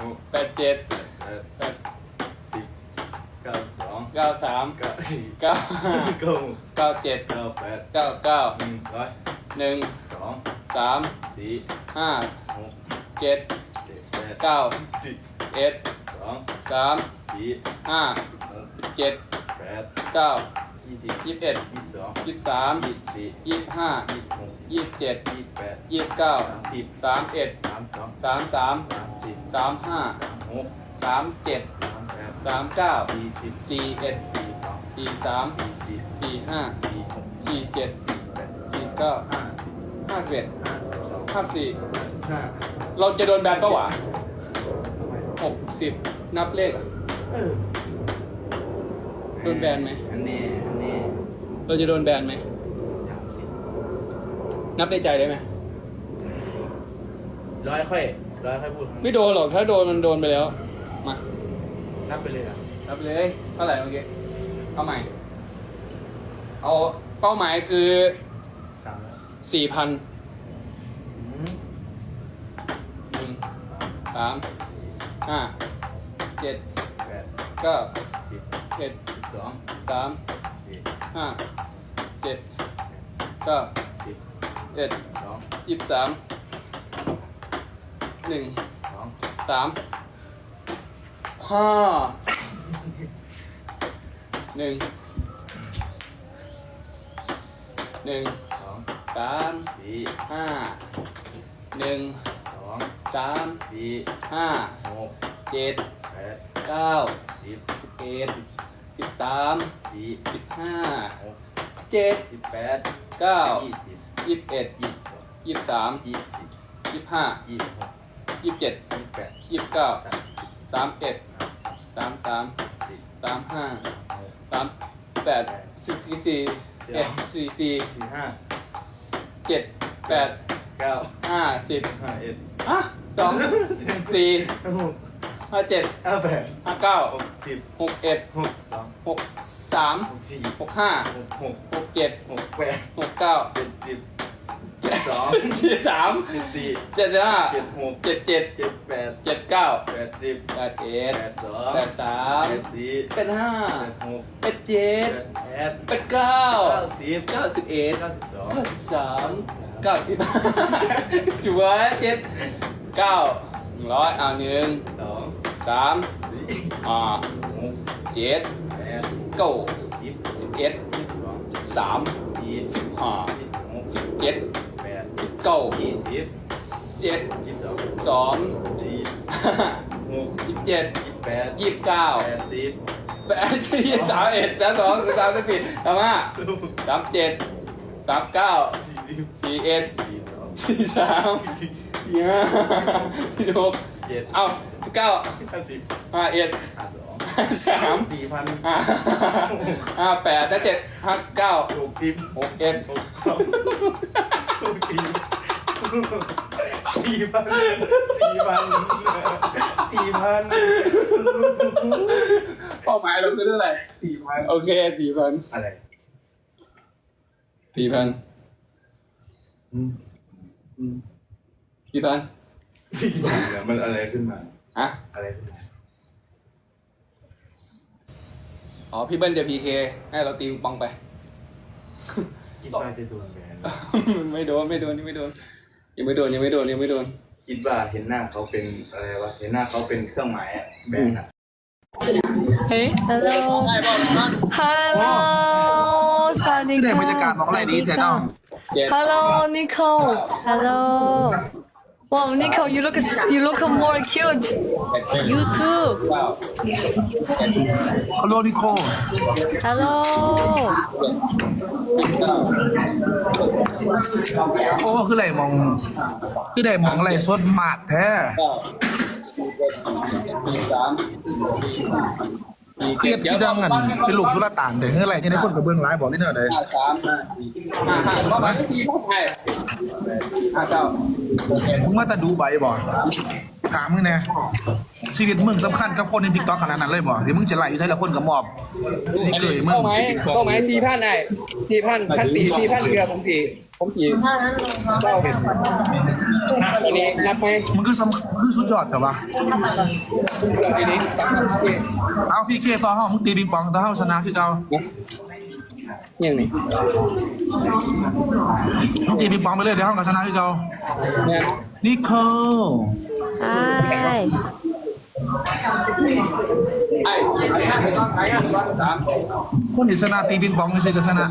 หกแปดเจ็ดแปดแปดสิบเก้าสองเก้าสามเก้าสี่เก้าห้าเก้าหกเก้าเจ็ดเก้าแปดเก้าเก้าหนึ่งร้อยหนึ่งสองสามสี่ห้าหกเจ็ดเจ็ดแปดเก้าสิบเอ็ดสองสามสี่ห้าหกเจ็ดแปดเก้า ยี่สิบยี่สิบเอ็ดยี่สิบสองยี่สิบสามยี่สิบสี่ยี่สิบห้ายี่สิบหกยี่สิบเจ็ดยี่สิบแปดยี่สิบเก้าสามสิบสามเอ็ดสามสองสามสามสามสี่สามห้าสามหกสามเจ็ดสามแปดสามเก้าสี่สิบสี่เอ็ดสี่สองสี่สามสี่สี่สี่ห้าสี่หกสี่เจ็ดสี่แปดสี่เก้าห้าสิบห้าสิบเอ็ดห้าสิบสองห้าสี่ห้าเราจะโดนแบนปะวะทำไมหกสิบนับเลขอะเออโดนแบนไหมอันนี้อันนี้ เราจะโดนแบนไหมสามสิบนับในใจได้ไหมร้อยค่อยร้อยค่อยพูดครั้งไม่โดนหรอกถ้าโดนมันโดนไปแล้ว มา นับไปเลยอะนับเลยเท่าไหร่เมื่อกี้เอาใหม่ เอาเป้าหมายคือสามร้อยสี่พันอืมหนึ่งสามห้าเจ็ดแปดเก้าสิบเจ็ดสิบสองสามสี่ ห้าเจ็ดเก้าสิบเอ็ดสองยี่สิบสามหนึ่งสองสามห้าหนึ่งหนึ่งสองสามสี่ห้าหนึ่งสองสามสี่ห้าหกเจ็ดแปดเก้าสิบสิบเอ็ด สิบสามสี่สิบห้าหกเจ็ดสิบแปดเก้ายี่สิบยี่สิบเอ็ดยี่สิบสองยี่สิบสามยี่สิบยี่สิบห้ายี่สิบหกยี่สิบเจ็ดยี่สิบแปดยี่สิบเก้าสามสามเอ็ดสามสามสี่สามห้าหกสามแปดสิบสี่เอ็ดสี่สี่สี่ห้าเจ็ดแปดเก้าห้าสิบห้าเอ็ดอะสองสี่หก ห้าเจ็ดห้าแปดห้าเก้าหกสิบหกเอ็ดหกสองหกสามหกสี่หกห้าหกหกหกเจ็ดหกแปดหกเก้าเจ็ดสิบเจ็ดสองเจ็ดสามเจ็ดสี่เจ็ดห้าเจ็ดหกเจ็ดเจ็ดเจ็ดแปดเจ็ดเก้าแปดสิบแปดเอ็ดแปดสองแปดสามแปดสี่แปดห้าแปดหกแปดเจ็ดแปดแปดแปดเก้าเก้าสิบเก้าสิบเอ็ดเก้าสิบสองเก้าสิบสามเก้าสิบจัวเจ็ดเก้าหนึ่งร้อยอ่าหนึ่งสอง สามสี่อ่าหกเจ็ดแปดเก้าสิบสิบเอ็ดสิบสองสิบสามสี่สิบห้าสิบหกสิบเจ็ดแปดสิบเก้ายี่สิบเจ็ดยี่สิบสองสองสี่หกยี่สิบเจ็ดยี่สิบแปดยี่สิบเก้าแปดสิบแปดสี่สามเอ็ดสามสองสามสี่สามห้าสามเจ็ดสามเก้าสี่สิบสี่เอ็ดสี่สองสี่สามสี่สี่ห้าสี่หกเจ็ดเอ้า เก้าห้าสิบห้าเอ็ดห้าสองห้าสามสี่พันห้าห้าแปดแล้วเจ็ดห้าเก้าหกสิบหกเอ็ดหกสองหกสี่สี่พันสี่พันสี่พันเป้าหมายเราคือเท่าไหร่สี่พันโอเคสี่พันอะไรสี่พันอืมอืมสี่พันสี่พันเนี่ยมันอะไรขึ้นมา อะอะไรขึ้นมาอ๋อ พี่เบิ้ลจะพีเคให้เราตีปิงปองไป คิดว่าจะโดนแบนไม่โดนไม่โดนยังไม่โดนยังไม่โดนยังไม่โดนยังไม่โดน คิดว่าเห็นหน้าเขาเป็นอะไรวะเห็นหน้าเขาเป็นเครื่องหมายอะแบนอะ Hey. Hello. Hello. สวัสดีที่ไหนค่ะบรรยากาศมองอะไรดีแท้น้องเจ็ด Hello, Nicole. Hello. Wow, Nicole, you look you look more cute. แปดเจ็ด You too. เก้าฮัลโหลนิโค Hello. เก้าโอ้คืออะไรมอง คือได้มองอะไรสดหมาดแท้เก้าสี่สามสี่ห้าสี่ เครียดพี่ดังกันเป็นลูกสุรต่านแต่เฮ้ยอไรจะได้คนกับเบื้องร้ายบอกเลยเนอะเลยสามห้าสี่ห้าห้าประมาณสี่พันให้ห้าเก้ามึงมาแต่ดูใบบอกถามมึงเนี่ยชีวิตมึงสำคัญกับคนในทิกตอกขนาดนั้นเลยบอกเดี๋ยวมึงจะไล่อยู่ใช่ละคนกับมอบนี่เกนี้ยมึงเป้าหมายเป้าหมสี่พันไอ้สี่พันพันตีสี่พันเกือบผมตี ผมสีเก้าเป็นอันนี้นับไหมมันคือสำมันคือสุดยอดแต่ว่าอันนี้สามพันที่เอาพี่เคต่อเฮามึงตีปิงปองต่อเฮาชนะคือเก่าเนี่ยนี่มึงตีปิงปองไปเลยเดี๋ยวเฮาก็ชนะคือเก่าเนี่ยนิโคล Hi. ไอ้ไอ้นั่นเป็นไอ้นั่นร้อยสามคนที่ชนะตีปิงปองไม่ใช่ก็ชนะ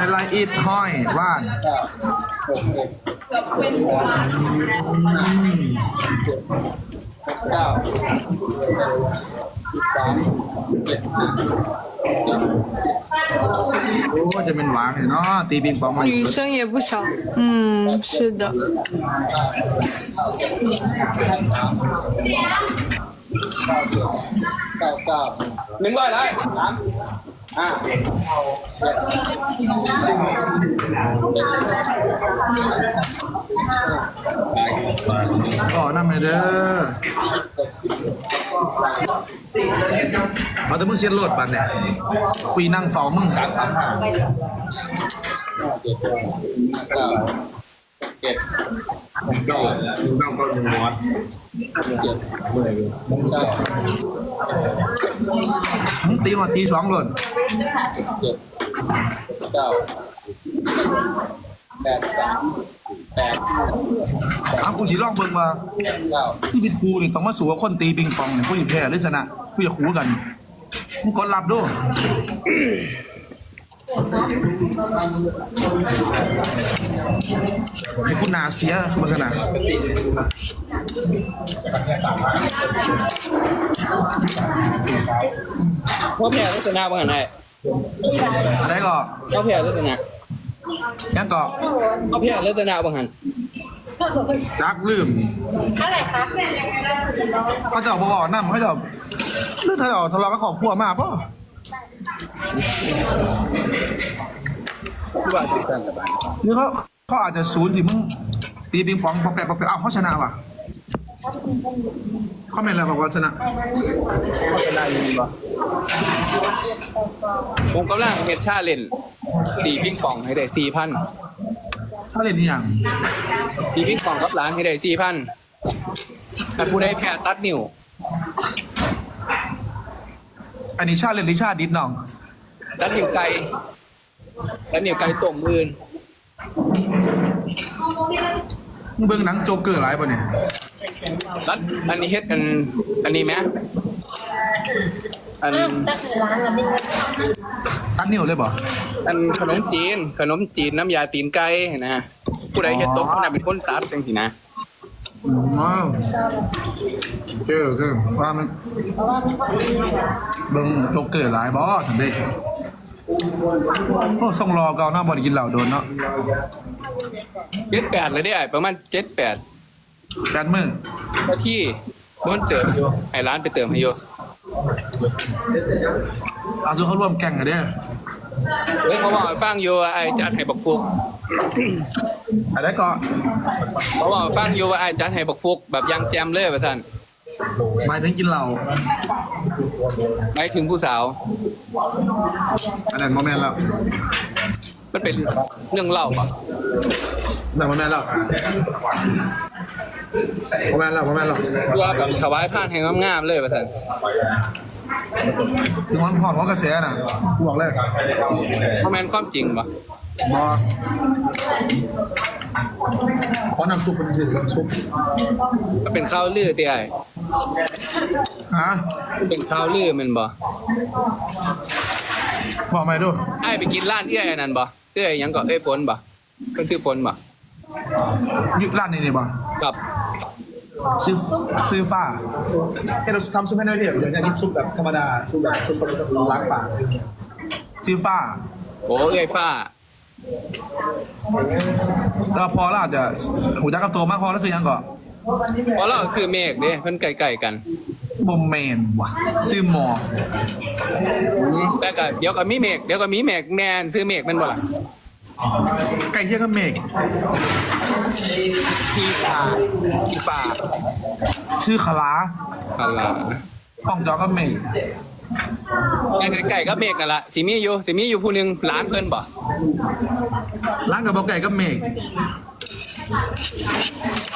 I like it หอยว่าน เก้าหกเอ็ดเก้าสามเจ็ดห้าเจ็ด โอ้จะเป็นหวานเลยเนาะตีปิงปองมา 女生也不少。嗯，是的。 เก้าเก้าหนึ่งร้อยเลยสาม ห้าเจ็ดก็นั่นไปเด้อเอาแต่มึงเสียนโลดปันเนี่ยคุยนั่งเฝ้ามึงเจ็ดห้าเก้าเจ็ดเก้าต้องก็ยังมอสเจ็ดเก้ามึงตี มาตีสองโลดเจ็ดเก้าแปดสามแปดเอากูสิลองเบิ่งมาเก้าที่บิดกูนี่ต้องมาสู้กับคนตีปิงปองเนี่ยกูสิแพ้หรือชนะกูจะคู่กันมึงกดรับดูให้กูหนาเสียมันกันนะ พ่อแพ้ลักษณะบ้างไงอะไรก็พ่อแพ้ลักษณะยังก็พ่อแพ้ลักษณะบ้างหันจักลืมเขาจะเอาบ่บอกน้ำเขาจะเอาหรือถ้าเอาทะเลาะกับครอบครัวมาป่ะว่าจะสั่นสบายหรือเขาเขาอาจจะศูนย์ที่มึงตีปิงปองปอกแปะปอกแปะอ้าวเขาชนะว่ะเขาเป็นอะไรบอกว่าชนะผมกำลังเฮ็ดชาเล่นตีปิ้งปองให้ได้สี่พันเขาเล่นนี่อย่างตีปิ้งปองกับร้านให้ได้สี่พันถ้าผู้ใดแพ้ตัดนิ้วอันนี้ชาเล่นหรือชาดิดน้องตัดนิ้วไก่ตัดนิ้วไก่ต้มอื่นมึงเบิ่งหนังโจ๊กเกอร์หลายป่ะเนี่ย ตัดอันนี้เฮ็ดอันอันนี้ไหมอันซัดนิ้วเลยบ่อันขนมจีน ขนมจีนน้ำยาตีนไก่นะผู้ใดเฮ็ดตกคนนั้นเป็นคนตัดจังสินะอืมว้าวเจอเจอว่ามันเบิ่งโจ๊กเกอร์หลายบ่ทันเด้โอ้ส่งรอเก่าหน้าบ่ได้กินเหล้าโดนเนาะเจ็ดแปดเลยได้ไอ้ประมาณเจ็ดแปดแปดมื้อ ก็ที่มันเติมอยู่ไอ้ร้านไปเติมให้อยู่อาสุเขาร่วมแก่งกันเด้อเฮ้ยเขาบอกให้ฟังอยู่ว่าไอ้จัดให้บักฟุกอะไรก็เขาบอกให้ฟังอยู่ว่าไอ้จัดให้บักฟุกแบบยังแจมเลยประท่านหมายถึงกินเหล้าหมายถึงผู้สาวอันนั้นโมเมนต์แล้ว มันเป็นเรื่องเล่าป่ะแต่โมเมนต์แล้ว โมเมนต์แล้วโมเมนต์แล้วว่าแบบถวายผ่านให้งามๆเลยประท่านถึงวันพอดของกระแสน่ะกูบอกเลยเพราะแม่นความจริงป่ะบอขอน้ำซุปเป็นสิน้ำซุปมันเป็นข้าวลือเตี้ยไอ้ฮะมันเป็นข้าวลือแมันบ่บอกมาดูไอ้ไปกินร้านเอื้อยอันนั้นบ่เอื้อยหยังก็เอ้ยฝนบ่เพิ่นชื่อฝนบ่ ยึดร้านนี้นี่บ่กับซื้อซื้อฟ้าเอ้เราทำซุปให้หน่อยเดียวอยากจะกินซุปแบบธรรมดาซุปแบบสดๆล้างปากซื้อฟ้าโอ้เอื้อยฟ้าแล้วพอแล้วอาจจะหูจักกับตัวมากพอแล้วซื้อยังก่อนเพราะเราซื้อเมฆเด้เพิ่นไก่ๆกันบอมแมนว่ะซื้อหมอแต่ก็เดี๋ยวก็มีเมฆเดี๋ยวก็มีเมฆแมนซื้อเมฆแมันบ่ล่ะ ไก่เที่ยงกับเมกที่ป่าที่ป่าชื่อคาราอะไรฟองจอกับเมกไก่ๆก็เมฆนั่นล่ะสิมีอยู่สิมีอยู่ผู้หนึงร้านเพิ่นบ่ร้านกับบอไก่กับเมก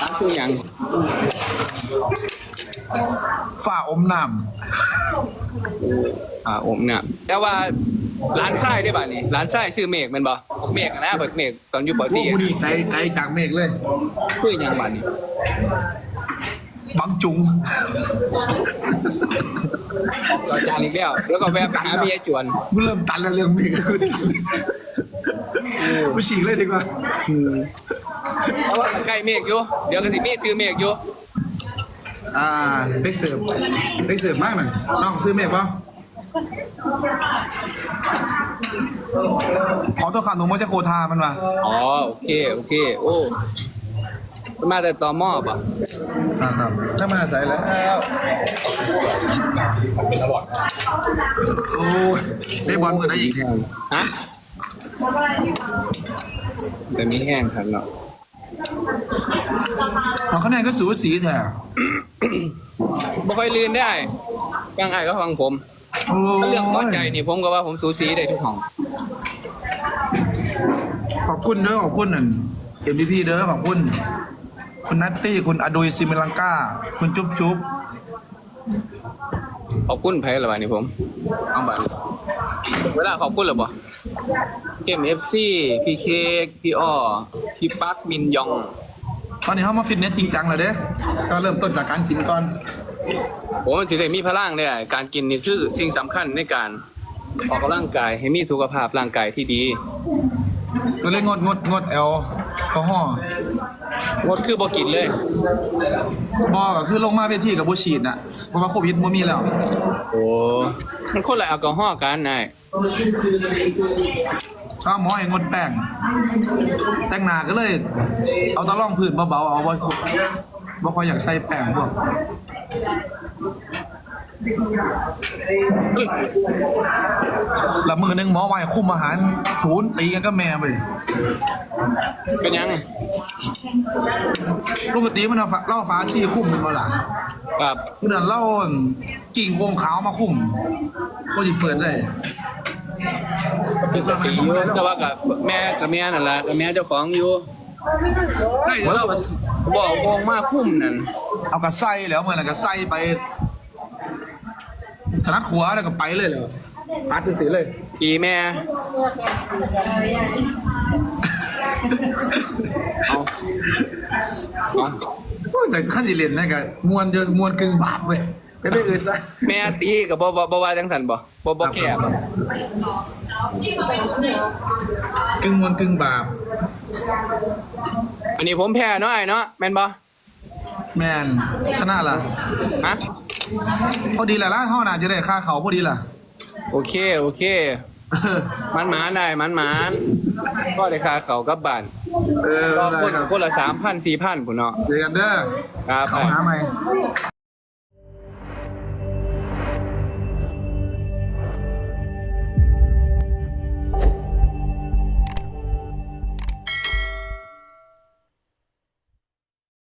ร้านชื่อหยังฝ่าอมน้อ่าอมเนี่ยแต่ว่า ร้านไส้ได้ป่ะนี่ร้านไส้ชื่อเมฆแมันบ่เมฆอะนะเบิกเมฆตอนอยู่ปำพวสี่กบุรีไก่ไก่จากเมกเลย ชื่อหยังบัดนี่บังจุงต่อจานอีกแล้วแล้วก็แวะไปหาเมียจวนกูเริ่มตันแล้วเรื่องเมกก็คือตันกูฉีกเลยดีกว่า เพราะว่าใกล้เมฆอยู่เดี๋ยวก็สิมีซื้อเมฆอยู่อ่าเล็กเสิร์ฟเล็กเสิร์ฟมากหน่อยน้องซื้อเมกป่ะ ขอตัวขาดหนูโมจะโคทามันมาอ๋อโอเคโอเคโอ้มันมาแต่ตอมอบอะอ่าครับถ้ามาใส่แล้วโอ้ยได้บอลมือได้อีกเนี่ยฮะแต่มีแห้งครับเนาะของคะแนนก็สูสีแท้บ่ค่อยลื่นได้ฟังไอ้ก็ฟังผมโอ้ ถ้าเรื่องหัวใจยนี่ผมก็ว่าผมสูสีได้ทุกห้องขอบคุณเด้อขอบคุณนั่น MVP เด้อขอบคุณ คุณนัตตี้คุณอดุยซิมิลังกาคุณจุ๊บจุ๊บขอบคุณไผละบาดนี้ผมเอาบัดเวลาขอบคุณหรือบ่เกม FC พี่เค้กพี่อ้อพี่ปักมินยอง ตอนนี้เขามาฟิตเนสจริงจังแล้วเด้ก็เริ่มต้นจากการกินก่อน ผมมันถือได้มีพลังเนี่ยการกินนี่คือสิ่งสำคัญในการออกกำลังกายให้มีสุขภาพร่างกายที่ดีก็เลยงดงดงดแอลกอฮอล์งดคือบ่กินเลยบอก็คือลงมาเวทีกับบูฉีดน่ะเพราะว่าโควิดบ่มีแล้วโอ้มันคนละแอลกอฮอล์กันนายถ้าหมอให้งดแป้งแต่งหน้าก็เลย เอาตะล่องพื้นเบาๆเอาบ่บ่ค่อยอยากใส่แป้งพวกแล้วมือหนึงหมอไว้คุมอาหารศูนย์ตีกันก็แม่ไปเป็นยังปกติมันเอาฝาเล่าฟ้าชี้คุมเป็นเวลาครับเมื่อนั้นเล่ากิ่งวงขาวมาคุมก็ยิเปิดเลยเป็นสติอยู่แต่ว่ากับแม่กับแม่นั่นแหละกับแม่เจ้าของอยู่ใช่ เมื่อเราเราบอกวงมาคุ้มนั่นเอากระไส้แล้วเมื่อนั้นกระไส้ไปถนัดขวาแล้วก็ไปเลยเลยปัดเป็นสีเลยอีแม่เอาเอาโอ้ยแต่ขั้นสิเรียนนะกะมวนเจอมวนกึ่งบาปเว้ยไปได้อื่นซะแม่ตีกับบ่บ่บ่ว่าจังสันบ่บ่บ่แก่บ่ กึ่งมวนกึ่งบาป อันนี้ผมแพ้เนาะไอ้เนาะแม่นบ่แมนชนะล่ะฮะพอดีแหละร้านห้อน่าจะได้ค่าเขาพอดีล่ะ โอเค โอเค มันหมานได้มันหมานก็ได้ค่าเขากลับบ้านเออก็ได้คนครับคนละสามพันสี่พันพุ่นเนาะเจอกันเด้อครับ เขาหาใหม่